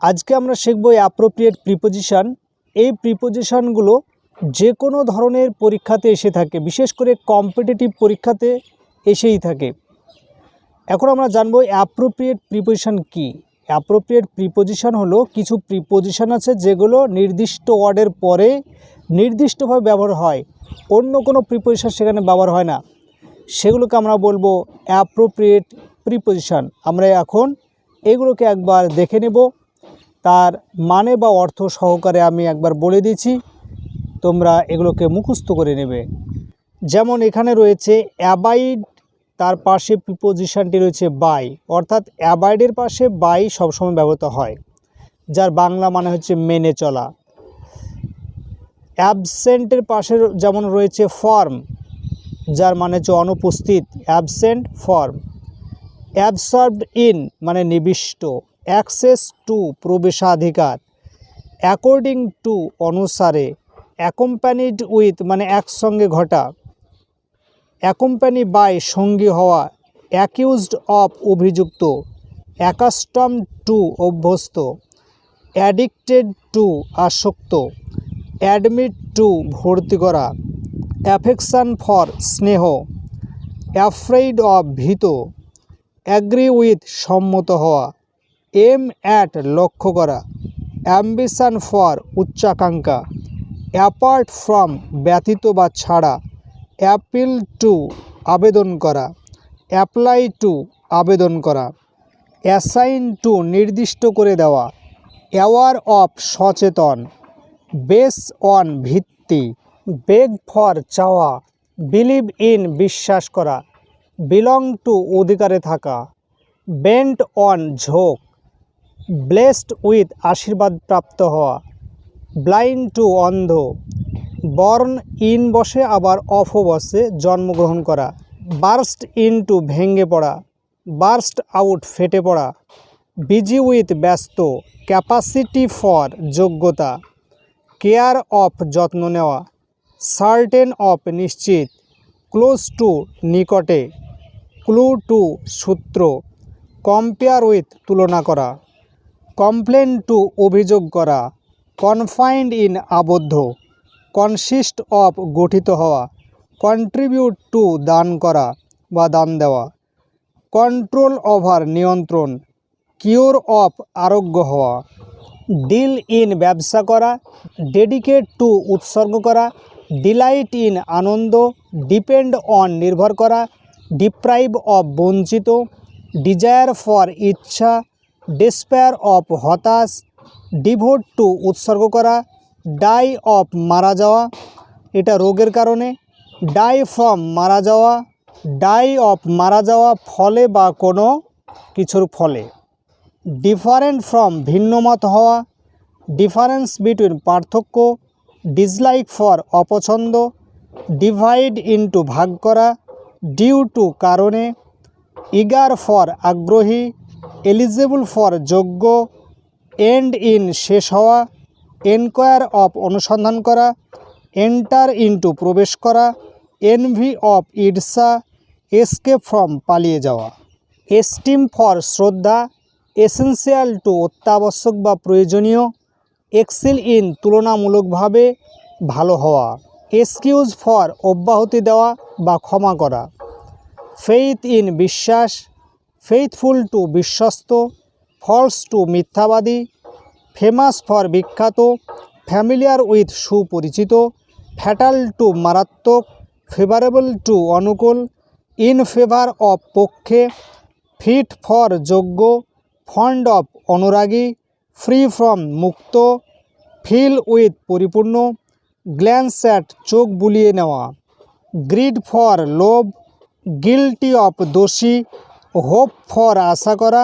আজকে আমরা শিখব অ্যাপ্রোপ্রিয়েট প্রিপোজিশন এই প্রিপোজিশনগুলো যে কোনো ধরনের পরীক্ষাতে এসে থাকে, বিশেষ করে কম্পিটিটিভ পরীক্ষাতে এসেই থাকে। এখন আমরা জানব অ্যাপ্রোপ্রিয়েট প্রিপোজিশন কি? অ্যাপ্রোপ্রিয়েট প্রিপোজিশন হলো কিছু প্রিপোজিশন আছে যেগুলো নির্দিষ্ট ওয়ার্ডের পরে নির্দিষ্টভাবে ব্যবহার হয়, অন্য কোনো প্রিপোজিশন সেখানে ব্যবহার হয় না। সেগুলোকে আমরা বলব অ্যাপ্রোপ্রিয়েট প্রিপোজিশন আমরা এখন এগুলোকে একবার দেখে নেব। তার মানে বা অর্থ সহকারে আমি একবার বলে দিচ্ছি তোমরা এগুলোকে মুখস্থ করে নেবে। যেমন এখানে রয়েছে অ্যাবাইড তার পাশে প্রিপোজিশনটি রয়েছে বাই অর্থাৎ অ্যাবাইডের পাশে বাই সবসময় ব্যবহৃত হয়, যার বাংলা মানে হচ্ছে মেনে চলা। অ্যাবসেন্টের পাশে যেমন রয়েছে ফর্ম যার মানে হচ্ছে অনুপস্থিত অ্যাবসেন্ট ফর্ম অ্যাবসর্বড ইন মানে নিবিষ্ট। অ্যাক্সেস টু প্রবেশাধিকার। অ্যাকর্ডিং টু অনুসারে অ্যাকম্প্যানিড উইথ মানে একসঙ্গে ঘটা। অ্যাকম্প্যানি বাই সঙ্গী হওয়া, অ্যাকিউজড অফ অভিযুক্ত, অ্যাকাস্টম টু অভ্যস্ত, অ্যাডিক্টেড টু আসক্ত, অ্যাডমিট টু ভর্তি করা, অ্যাফেকশান ফর স্নেহ, অ্যাফ্রেইড অফ ভীত, অ্যাগ্রি উইথ সম্মত হওয়া। এম অ্যাট লক্ষ্য করা। অ্যাম্বিশান ফর উচ্চাকাঙ্ক্ষা। অ্যাপার্ট ফ্রম ব্যতীত বা ছাড়া। অ্যাপিল টু আবেদন করা। অ্যাপ্লাই টু আবেদন করা। অ্যাসাইন টু নির্দিষ্ট করে দেওয়া। অ্যাওয়ার অফ সচেতন। বেস অন ভিত্তি। বেগ ফর চাওয়া। বিলিভ ইন বিশ্বাস করা। বিলং টু অধিকারে থাকা। বেন্ট অন ঝোঁক। ব্লেসড উইথ আশীর্বাদ প্রাপ্ত হওয়া। ব্লাইন্ড টু অন্ধ। বর্ন ইন বসে আবার অফও বসে জন্মগ্রহণ করা। বার্স্ট ইন টু ভেঙে পড়া। বার্স্ট আউট ফেটে পড়া। বিজি উইথ ব্যস্ত। ক্যাপাসিটি ফর যোগ্যতা। কেয়ার অফ যত্ন নেওয়া। সার্টেন অফ নিশ্চিত। ক্লোজ টু নিকটে। ক্লু টু সূত্র। কম্পেয়ার উইথ তুলনা করা। কমপ্লেন টু অভিযোগ করা কনফাইন্ড ইন আবদ্ধ কনসিস্ট অফ গঠিত হওয়া কন্ট্রিবিউট টু দান করা বা দান দেওয়া কন্ট্রোল ওভার নিয়ন্ত্রণ কিওর অফ আরোগ্য হওয়া ডিল ইন ব্যবসা করা ডেডিকেট টু উৎসর্গ করা ডিলাইট ইন আনন্দ ডিপেন্ড অন নির্ভর করা ডিপ্রাইভ অফ বঞ্চিত ডিজায়ার ফর ইচ্ছা ডেসপেয়ার অফ হতাশ ডিভোট টু উৎসর্গ করা ডাই অফ মারা যাওয়া, এটা রোগের কারণে ডাই ফ্রম মারা যাওয়া ডাই অফ মারা যাওয়া ফলে বা কোনো কিছুর ফলে। ডিফারেন্ট ফ্রম ভিন্নমত হওয়া ডিফারেন্স বিটুইন পার্থক্য ডিসলাইক ফর অপছন্দ ডিভাইড ইনটু ভাগ করা ডিউ টু কারণে ইগার ফর আগ্রহী এলিজেবল ফর যোগ্য এন্ড ইন শেষ হওয়া এনকোয়ার অফ অনুসন্ধান করা এন্টার ইনটু প্রবেশ করা এনভি অফ ইডসা এসকেপ ফ্রম পালিয়ে যাওয়া। এস্টিম ফর শ্রদ্ধা এসেন্সিয়াল টু অত্যাবশ্যক বা প্রয়োজনীয় এক্সেল ইন তুলনামূলকভাবে ভালো হওয়া এক্সকিউজ ফর অব্যাহতি দেওয়া বা ক্ষমা করা। ফেইথ ইন বিশ্বাস ফেইথফুল টু বিশ্বস্ত ফলস টু মিথ্যাবাদী ফেমাস ফর বিখ্যাত ফ্যামিলিয়ার উইথ সুপরিচিত ফ্যাটাল টু মারাত্মক ফেভারেবল টু অনুকূল ইন ফেভার অফ পক্ষে ফিট ফর যোগ্য ফন্ড অফ অনুরাগী ফ্রি ফ্রম মুক্ত ফিল উইথ পরিপূর্ণ গ্ল্যান্স অ্যাট চোখ বুলিয়ে নেওয়া গ্রিড ফর লোভ গিলটি অফ দোষী হোপ ফর আশা করা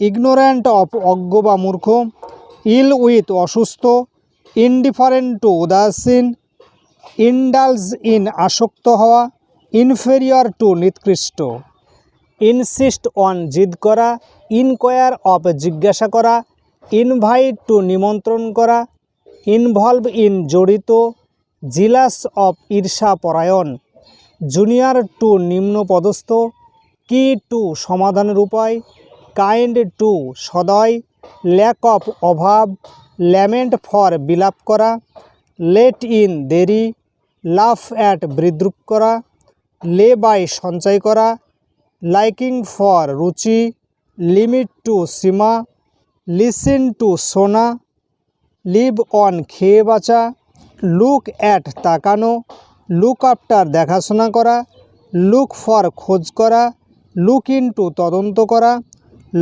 ইগনোরেন্ট অফ অজ্ঞ বা মূর্খ ইল উইথ অসুস্থ ইনডিফারেন্ট টু উদাসীন ইন্ডালস ইন আসক্ত হওয়া ইনফেরিয়র টু নিকৃষ্ট ইনসিস্ট অন জিদ করা ইনকোয়ার অফ জিজ্ঞাসা করা ইনভাইট টু নিমন্ত্রণ করা ইনভলভ ইন জড়িত জিলাস অফ ঈর্ষা পরায়ণ জুনিয়র টু নিম্ন পদস্থ কি টু সমাধানের উপায়? কাইন্ড টু সদয়, ল্যাক অফ অভাব, ল্যামেন্ট ফর বিলাপ করা, লেট ইন দেরি, লাফ অ্যাট বিদ্রুপ করা, লে বাই সঞ্চয় করা, লাইকিং ফর রুচি, লিমিট টু সীমা, লিসেন টু সোনা, লিভ অন খেয়ে বাঁচা, লুক অ্যাট তাকানো, লুক আফটার দেখাশোনা করা, লুক ফর খোঁজ করা লুক ইনটু তদন্ত করা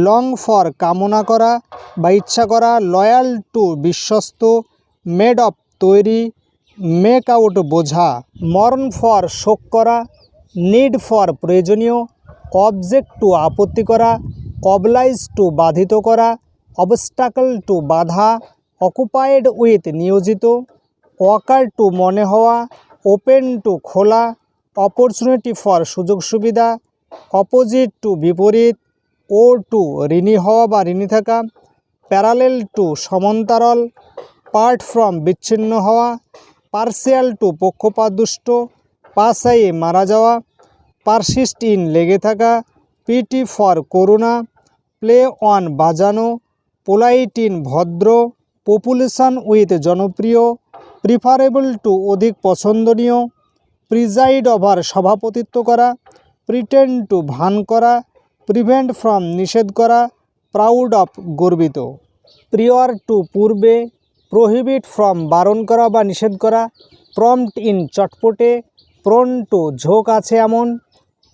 লং ফর কামনা করা বা ইচ্ছা করা লয়াল টু বিশ্বস্ত মেড অফ তৈরি মেক আউট বোঝা মর্ন ফর শোক করা নিড ফর প্রয়োজনীয় অবজেক্ট টু আপত্তি করা অবলাইজ টু বাধিত করা অবস্টাকল টু বাধা অকুপায়েড উইথ নিয়োজিত ওয়াকার টু মনে হওয়া ওপেন টু খোলা অপরচুনিটি ফর সুযোগ সুবিধা অপোজিট টু বিপরীত, ও টু ঋণী হওয়া বা ঋণী থাকা, প্যারালেল টু সমান্তরাল, পার্ট ফ্রম বিচ্ছিন্ন হওয়া, পার্সিয়াল টু পক্ষপাতদুষ্ট পাশাইয়ে মারা যাওয়া, পারসিস্ট ইন লেগে থাকা, পিটি ফর করুণা, প্লে অন বাজানো, পোলাইট ইন ভদ্র, পপুলেশন উইথ জনপ্রিয়, প্রিফারেবল টু অধিক পছন্দনীয়, প্রিজাইড ওভার সভাপতিত্ব করা প্রিটেন্ড টু ভান করা প্রিভেন্ট ফ্রম নিষেধ করা প্রাউড অফ গর্বিত। প্রিয়র টু পূর্বে প্রহিবিট ফ্রম বারণ করা বা নিষেধ করা প্রম্পট ইন চটপটে প্রন টু ঝোঁক আছে এমন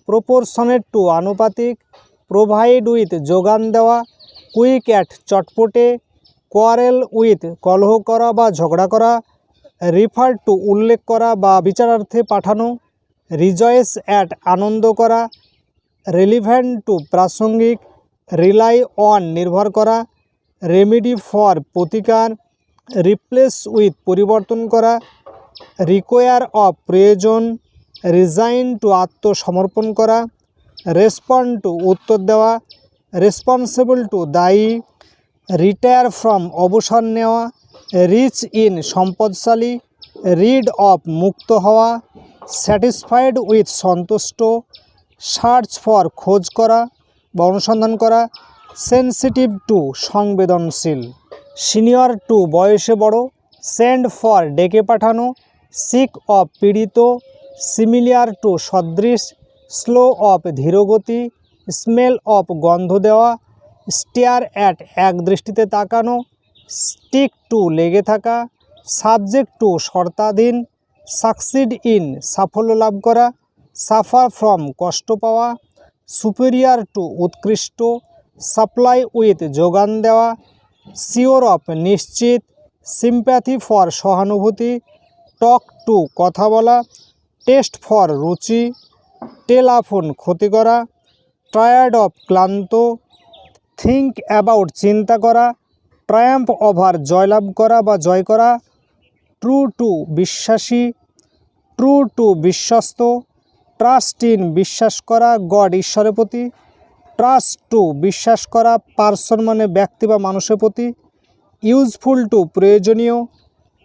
প্রপোর্শনের টু আনুপাতিক প্রোভাইড উইথ যোগান দেওয়া কুইক অ্যাট চটপটে কোয়ারেল উইথ কলহ করা বা ঝগড়া করা রিফার টু উল্লেখ করা বা বিচারার্থে পাঠানো রিজয়েস অ্যাট আনন্দ করা, রেলিভেন্ট টু প্রাসঙ্গিক, রিলাই অন নির্ভর করা, রেমেডি ফর প্রতিকার, রিপ্লেস উইথ পরিবর্তন করা, রিকোয়ার অফ প্রয়োজন, রিজাইন টু আত্মসমর্পণ করা, রেসপন্ড টু উত্তর দেওয়া, রেসপন্সিবল টু দায়ী, রিটায়ার ফ্রম অবসর নেওয়া, রিচ ইন সম্পদশালী, রিড অফ মুক্ত হওয়া স্যাটিসফাইড উইথ সন্তুষ্ট, সার্চ ফর খোঁজ করা, বা অনুসন্ধান করা, সেন্সিটিভ টু সংবেদনশীল, সিনিয়র টু বয়সে বড়, সেন্ড ফর ডেকে পাঠানো, সিক অফ পীড়িত, সিমিলিয়ার টু সদৃশ, স্লো অফ ধীরগতি, স্মেল অফ গন্ধ দেওয়া, স্টেয়ার অ্যাট এক দৃষ্টিতে তাকানো, স্টিক টু লেগে থাকা, সাবজেক্ট টু শর্তাধীন সাকসিড ইন সাফল্য লাভ করা সাফার ফ্রম কষ্ট পাওয়া সুপেরিয়ার টু উৎকৃষ্ট সাপ্লাই উইথ যোগান দেওয়া শিওর অফ নিশ্চিত সিম্প্যাথি ফর সহানুভূতি টক টু কথা বলা টেস্ট ফর রুচি টেলাফোন ক্ষতি করা টায়ার্ড অফ ক্লান্ত থিঙ্ক অ্যাবাউট চিন্তা করা ট্রায়াম্প ওভার জয়লাভ করা বা জয় করা ট্রু টু বিশ্বাসী ট্রু টু বিশ্বস্ত, ট্রাস্ট ইন বিশ্বাস করা গড ঈশ্বরের প্রতি, ট্রাস্ট টু বিশ্বাস করা পার্সন মানে ব্যক্তি বা মানুষের প্রতি, ইউজফুল টু প্রয়োজনীয়,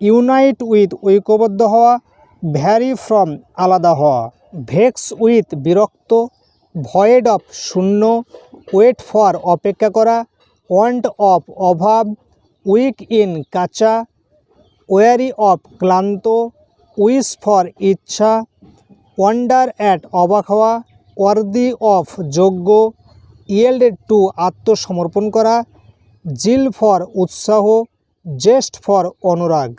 ইউনাইট উইথ ঐক্যবদ্ধ হওয়া, ভ্যারি ফ্রম আলাদা হওয়া, ভেক্স উইথ বিরক্ত, ভয়েড অফ শূন্য, ওয়েট ফর অপেক্ষা করা, ওয়ান্ট অফ অভাব, উইক ইন কাঁচা, ওয়ারি অফ ক্লান্ত উইস ফর ইচ্ছা, ওয়ান্ডার অ্যাট অবাক হওয়া, ওয়ার্দি অফ যোগ্য ইয়েল্ডেড টু আত্মসমর্পণ করা, জিল ফর উৎসাহ, জেস্ট ফর অনুরাগ।